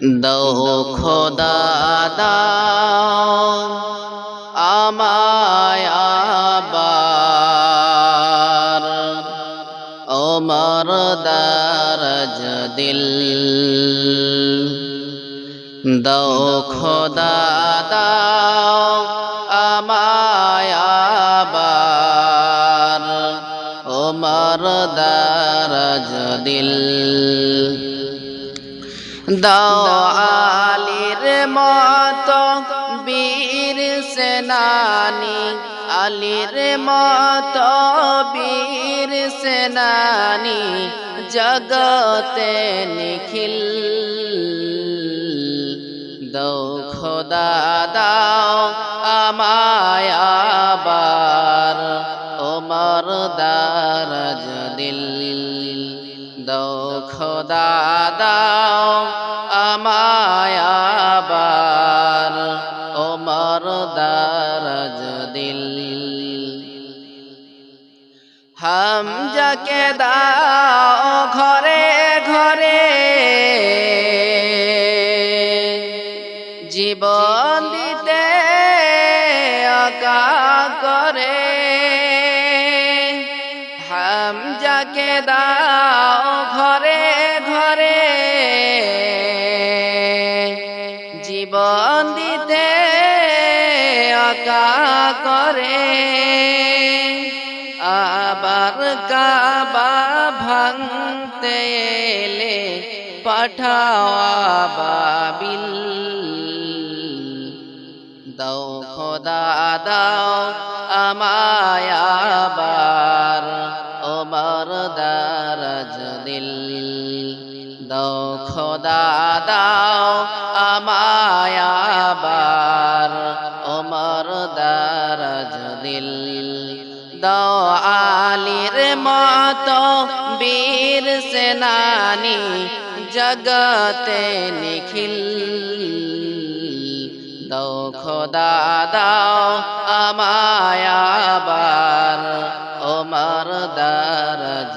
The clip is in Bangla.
দৌ খোদা আমায় আবার। ওমর দারজ দিল দৌ খোদা আমায় আবার। ওমর দারজ দিল দাও আলীর মত বীর সেনানি, আলীর মত বীর সেনানি, জগতে নিখিল। দৌ দাও আমায় আবার ওমর দৌ খোদা দাও আমায় আবার ওমর দারজ দিল। হাম যাকে দাও ঘরে ঘরে। জীবন দিতে আকা করে। হাম যাকে দাও ঘরে ঘরে। জীবন দিতে আকা করে। আবার কাবা ভাঙতে এলে পাঠাওয়া বাবিল দাও খোদা, দাও আমায় দিল। দাও খোদা দাও আমায় আবার ওমর দারজ দিল। দাও আলীর মত বীর সেনানি জগতে নিখিল। দাও খোদা দাও আমায় আবার ওমর দারজ